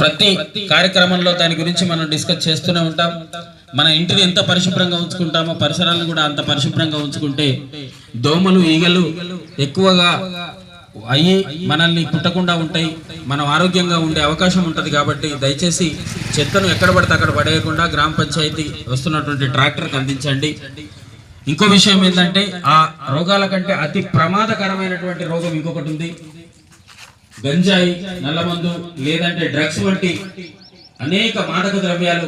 ప్రతి కార్యక్రమంలో దాని గురించి మనం డిస్కస్ చేస్తూనే ఉంటాం. మన ఇంటిని ఎంత పరిశుభ్రంగా ఉంచుకుంటామో పరిసరాలను కూడా అంత పరిశుభ్రంగా ఉంచుకుంటే దోమలు ఈగలు ఎక్కువగా అయ్యి మనల్ని కుట్టకుండా ఉంటాయి. మనం ఆరోగ్యంగా ఉండే అవకాశం ఉంటుంది కాబట్టి దయచేసి చెత్తను ఎక్కడ పడితే అక్కడ పడేయకుండా గ్రామ పంచాయతీ వస్తున్నటువంటి ట్రాక్టర్కి అందించండి. ఇంకో విషయం ఏంటంటే ఆ రోగాల కంటే అతి ప్రమాదకరమైనటువంటి రోగం ఇంకొకటి ఉంది. గంజాయి నల్లమందు లేదంటే డ్రగ్స్ వంటి అనేక మాదక ద్రవ్యాలు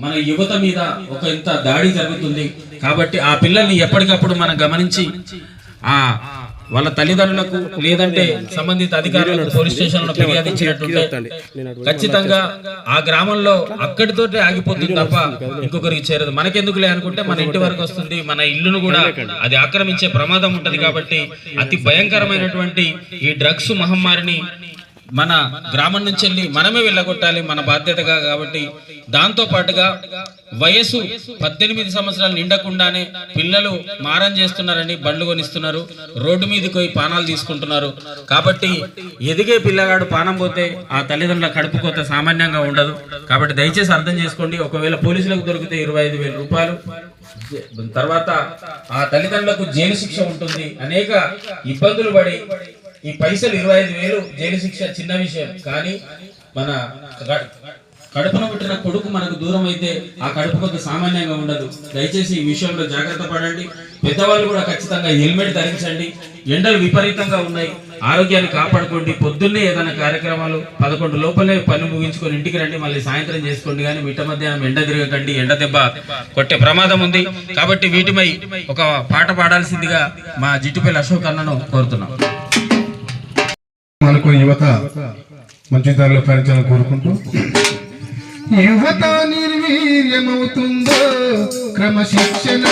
మన యువత మీద ఒక ఇంత దాడి జరుగుతుంది. కాబట్టి ఆ పిల్లల్ని ఎప్పటికప్పుడు మనం గమనించి ఆ వాళ్ళ తల్లిదండ్రులకు లేదంటే సంబంధిత అధికారులకు పోలీస్ స్టేషన్లో ఫిర్యాదు ఇచ్చినట్టుంటే ఖచ్చితంగా ఆ గ్రామంలో అక్కడితోటే ఆగిపోతుంది తప్ప ఇంకొకరికి చేరదు. మనకెందుకులే అనుకుంటే మన ఇంటి వరకు వస్తుంది. మన ఇల్లును కూడా అది ఆక్రమించే ప్రమాదం ఉంటుంది కాబట్టి అతి భయంకరమైనటువంటి ఈ డ్రగ్స్ మహమ్మారిని మన గ్రామం నుంచి వెళ్ళి మనమే వెళ్ళగొట్టాలి మన బాధ్యతగా కాబట్టి దాంతో పాటుగా వయసు పద్దెనిమిది సంవత్సరాలు నిండకుండానే పిల్లలు మారం చేస్తున్నారని బండ్లు కొనిస్తున్నారు. రోడ్డు మీదకి పోయి పానాలు తీసుకుంటున్నారు. కాబట్టి ఎదిగే పిల్లగాడు పానం పోతే ఆ తల్లిదండ్రుల కడుపు కోత సామాన్యంగా ఉండదు. కాబట్టి దయచేసి అర్థం చేసుకోండి. ఒకవేళ పోలీసులకు దొరికితే ఇరవై ఐదు వేల రూపాయలు. తర్వాత ఆ తల్లిదండ్రులకు జైలు శిక్ష ఉంటుంది. అనేక ఇబ్బందులు పడి ఈ పైసలు ఇరవై ఐదు వేలు జైలు శిక్ష చిన్న విషయం కానీ మన క- కడుపున పుట్టిన కొడుకు మనకు దూరం అయితే ఆ కడుపు కొద్ది సామాన్యంగా ఉండదు. దయచేసి ఈ విషయంలో జాగ్రత్త పడండి. పెద్దవాళ్ళు కూడా ఖచ్చితంగా హెల్మెట్ ధరించండి. ఎండలు విపరీతంగా ఉన్నాయి. ఆరోగ్యాన్ని కాపాడుకోండి. పొద్దున్నే ఏదైనా కార్యక్రమాలు పదకొండు లోపలే పని ముగించుకొని ఇంటికి రండి. మళ్ళీ సాయంత్రం చేసుకోండి. కానీ మిట్ట మధ్యాహ్నం ఎండ తిరగకండి. ఎండ దెబ్బ కొట్టే ప్రమాదం ఉంది. కాబట్టి వీటిపై ఒక పాట పాడాల్సిందిగా మా జిట్టుపల్లి అశోక్ అన్నను కోరుతున్నాం. మనకు యువత మంచి దారిలో పయనించాలని కోరుకుంటూ. యువత నిర్వీర్యమవుతుందో క్రమశిక్షణ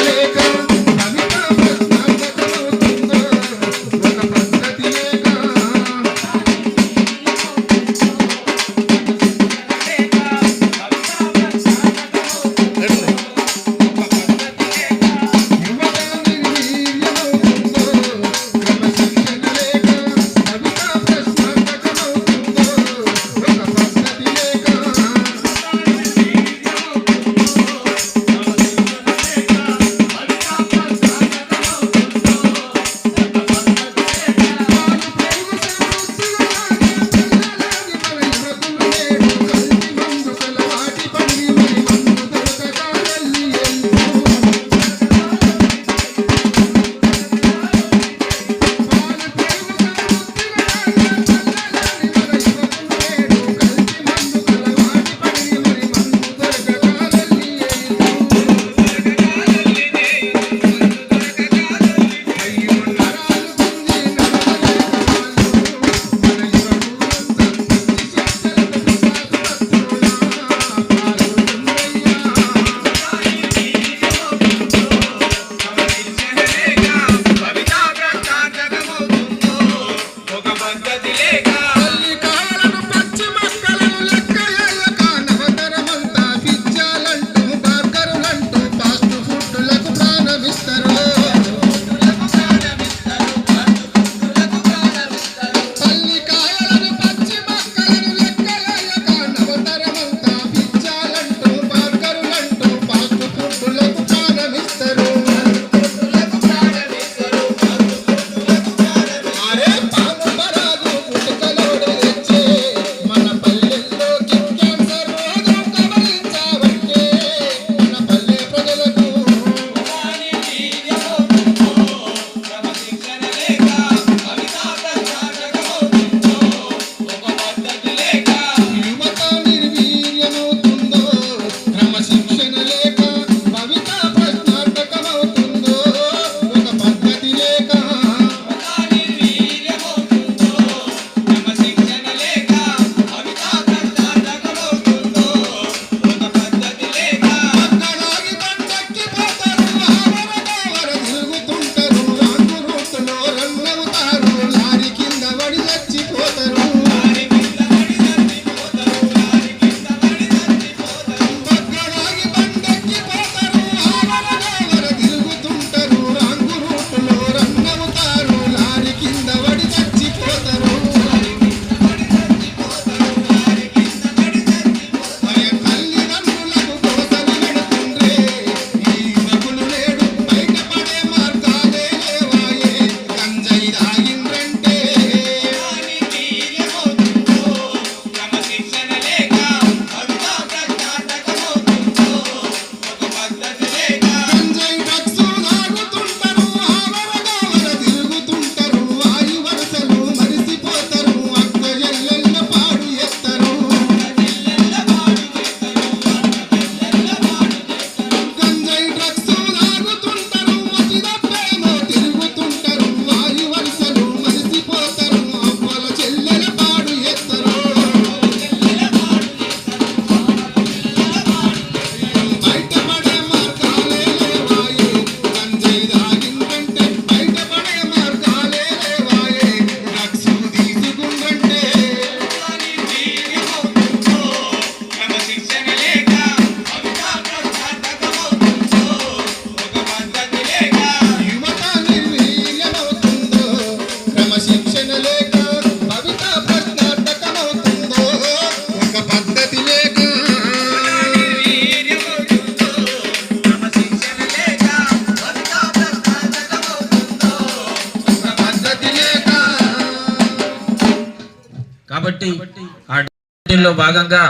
కాబట్టి లో భాగంగా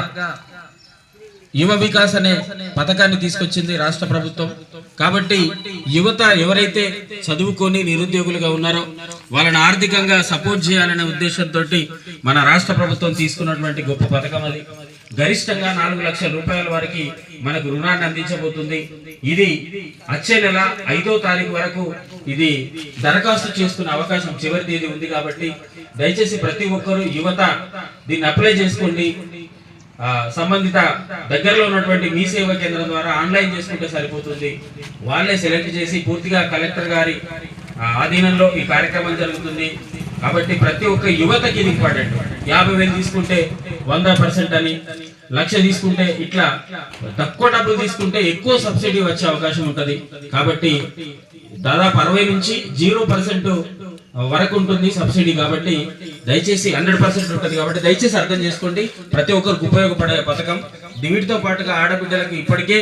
యువ వికాస్ అనే పథకాన్ని తీసుకొచ్చింది రాష్ట్ర ప్రభుత్వం. కాబట్టి యువత ఎవరైతే చదువుకొని నిరుద్యోగులుగా ఉన్నారో వాళ్ళని ఆర్థికంగా సపోర్ట్ చేయాలనే ఉద్దేశంతో మన రాష్ట్ర ప్రభుత్వం తీసుకున్నటువంటి గొప్ప పథకం అది. గరిష్టంగా నాలుగు లక్షల రూపాయల వరకు మనకు రుణాన్ని అందించబోతుంది. ఇది వచ్చే నెల ఐదో తారీఖు వరకు ఇది దరఖాస్తు చేసుకునే అవకాశం చివరి తేదీ ఉంది కాబట్టి దయచేసి ప్రతి ఒక్కరూ యువత దీన్ని అప్లై చేసుకోండి. సంబంధిత దగ్గరలో ఉన్నటువంటి మీ సేవా కేంద్రం ద్వారా ఆన్లైన్ చేసుకుంటే సరిపోతుంది. వాళ్ళే సెలెక్ట్ చేసి పూర్తిగా కలెక్టర్ గారి ఆధీనంలో ఈ కార్యక్రమం జరుగుతుంది. కాబట్టి ప్రతి ఒక్క యువతకి ఇది ఇంపార్టెంట్. యాభై వేలు తీసుకుంటే వంద పర్సెంట్ అని లక్ష తీసుకుంటే ఇట్లా తక్కువ డబ్బులు తీసుకుంటే ఎక్కువ సబ్సిడీ వచ్చే అవకాశం ఉంటుంది. కాబట్టి దాదాపు అరవై నుంచి జీరో పర్సెంట్ వరకు ఉంటుంది సబ్సిడీ కాబట్టి దయచేసి హండ్రెడ్ పర్సెంట్ ఉంటుంది కాబట్టి దయచేసి అర్థం చేసుకోండి. ప్రతి ఒక్కరికి ఉపయోగపడే పథకం. వీటితో పాటుగా ఆడబిడ్డలకు ఇప్పటికే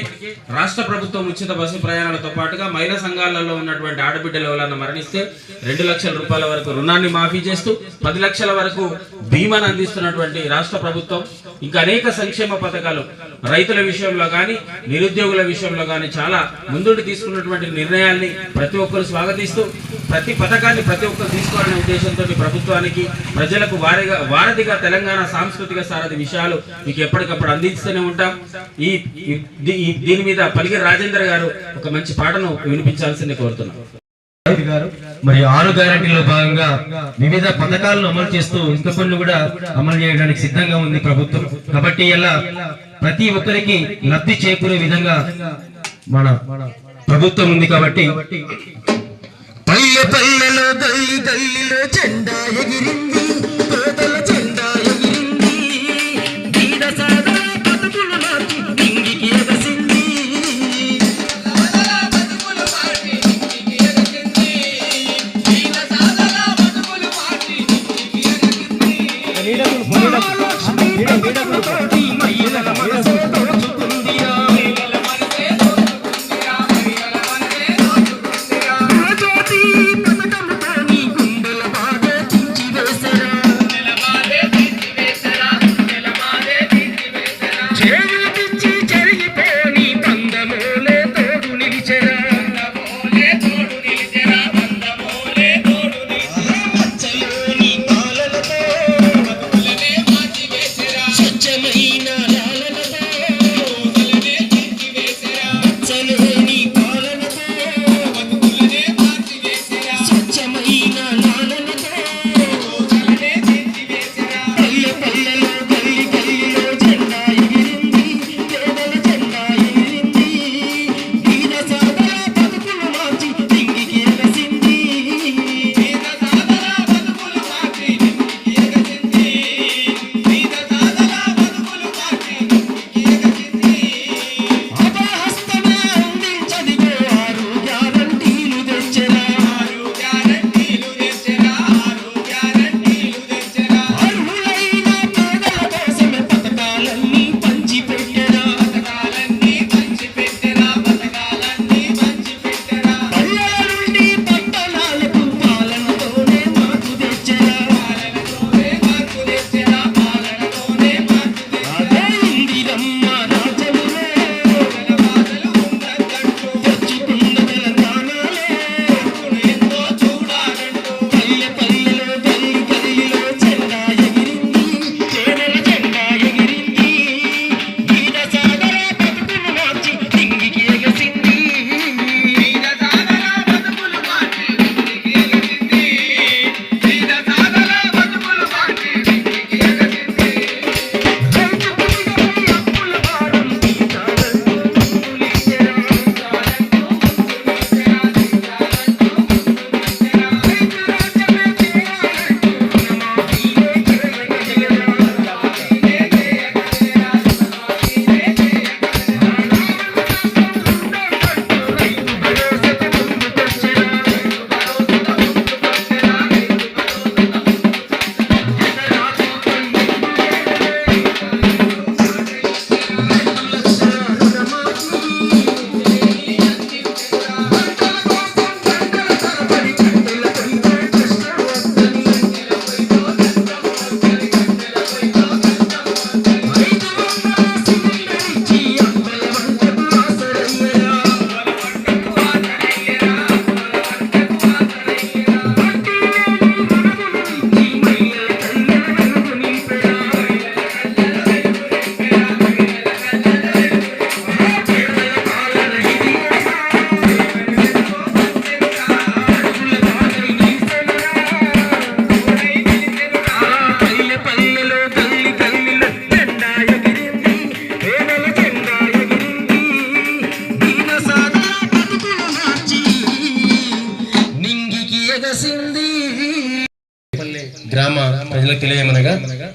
రాష్ట్ర ప్రభుత్వం ఉచిత బస్సు ప్రయాణాలతో పాటుగా మహిళా సంఘాలలో ఉన్నటువంటి ఆడబిడ్డలు ఎవరన్నా మరణిస్తే రెండు లక్షల రూపాయల వరకు రుణాన్ని మాఫీ చేస్తూ పది లక్షల వరకు బీమాను అందిస్తున్నటువంటి రాష్ట్ర ప్రభుత్వం ఇంకా అనేక సంక్షేమ పథకాలు రైతుల విషయంలో కానీ నిరుద్యోగుల విషయంలో కానీ చాలా ముందుండి తీసుకున్నటువంటి నిర్ణయాల్ని ప్రతి ఒక్కరు స్వాగతిస్తూ ప్రతి పథకాన్ని ప్రతి ఒక్కరు తీసుకోవాలనే ఉద్దేశంతో ప్రభుత్వానికి ప్రజలకు వారిగా వారధిగా తెలంగాణ సాంస్కృతిక సారథి విషయాలు మీకు ఎప్పటికప్పుడు అందిస్తూనే ఉంటాం. ఈ దీ- దీని మీద పలిగిరి రాజేంద్ర గారు ఒక మంచి పాటను వినిపించాల్సింది కోరుతున్నాం. రెడ్డి మరి ఆరు గ్యారంటీలో భాగంగా వివిధ పథకాలను అమలు చేస్తూ ఇంకా కొన్ని కూడా అమలు చేయడానికి సిద్ధంగా ఉంది ప్రభుత్వం. కాబట్టి ఇలా ప్రతి ఒక్కరికి లబ్ధి చేకూరే విధంగా మన ప్రభుత్వం ఉంది కాబట్టి పల్లెలో గల్లి గల్లిలో జెండా ఎగిరింది.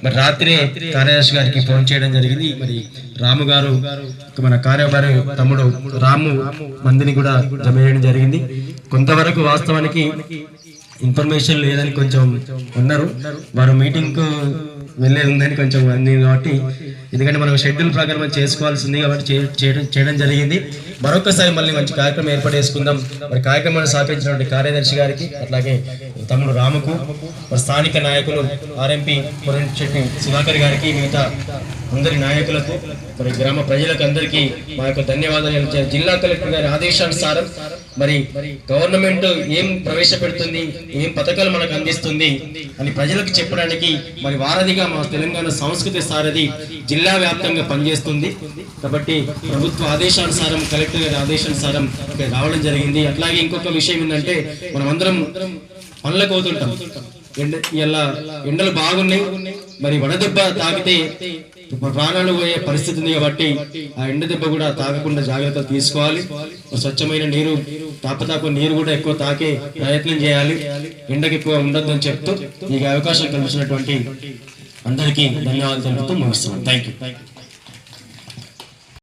మరి రాత్రే కార్యదర్శి గారికి ఫోన్ చేయడం జరిగింది. మరి రాము గారు మన కార్యభారి తమ్ముడు రాము మందిని కూడా జమ చేయడం జరిగింది. కొంతవరకు వాస్తవానికి ఇన్ఫర్మేషన్ లేదని కొంచెం ఉన్నారు. వారు మీటింగ్కు వెళ్ళేది ఉందని కొంచెం అంది కాబట్టి. ఎందుకంటే మనం షెడ్యూల్ ప్రకారం మనం చేసుకోవాల్సింది కాబట్టి చే- చేయడం చేయడం జరిగింది. మరొకసారి మళ్ళీ మంచి కార్యక్రమం ఏర్పాటు చేసుకుందాం. మరి కార్యక్రమాన్ని స్థాపించినటువంటి కార్యదర్శి గారికి అట్లాగే తమ్ముడు రాముకు మరి స్థానిక నాయకులు ఆర్ఎంపీ శెట్టి సుధాకర్ గారికి మిగతా అందరి నాయకులకు మరి గ్రామ ప్రజలకు అందరికీ మా యొక్క ధన్యవాదాలు. జిల్లా కలెక్టర్ గారి ఆదేశానుసారం మరి గవర్నమెంట్ ఏం ప్రవేశపెడుతుంది? ఏం పథకాలు మనకు అందిస్తుంది? అని ప్రజలకు చెప్పడానికి మరి వారధిగా మా తెలంగాణ సంస్కృతి సారథి జిల్లా వ్యాప్తంగా పనిచేస్తుంది. కాబట్టి ప్రభుత్వ ఆదేశానుసారం కలెక్టర్ గారి ఆదేశానుసారం ఇక్కడ రావడం జరిగింది. అట్లాగే ఇంకొక విషయం ఏంటంటే మనం అందరం పనులకు పోతుంటాం ఎండ ఇలా ఎండలు బాగున్నాయి. మరి వడదెబ్బ తాకితే ప్రాణాలు పోయే పరిస్థితి ఉంది కాబట్టి ఆ ఎండ దెబ్బ కూడా తాగకుండా జాగ్రత్తలు తీసుకోవాలి. స్వచ్ఛమైన నీరు తాపతాకు నీరు కూడా ఎక్కువ తాకే ప్రయత్నం చేయాలి. ఎండకి ఎక్కువ ఉండొద్దని చెప్తూ మీకు అవకాశం కల్పించినటువంటి అందరికీ ధన్యవాదాలు తెలుపుతూ ముగిస్తున్నాను థ్యాంక్ యూ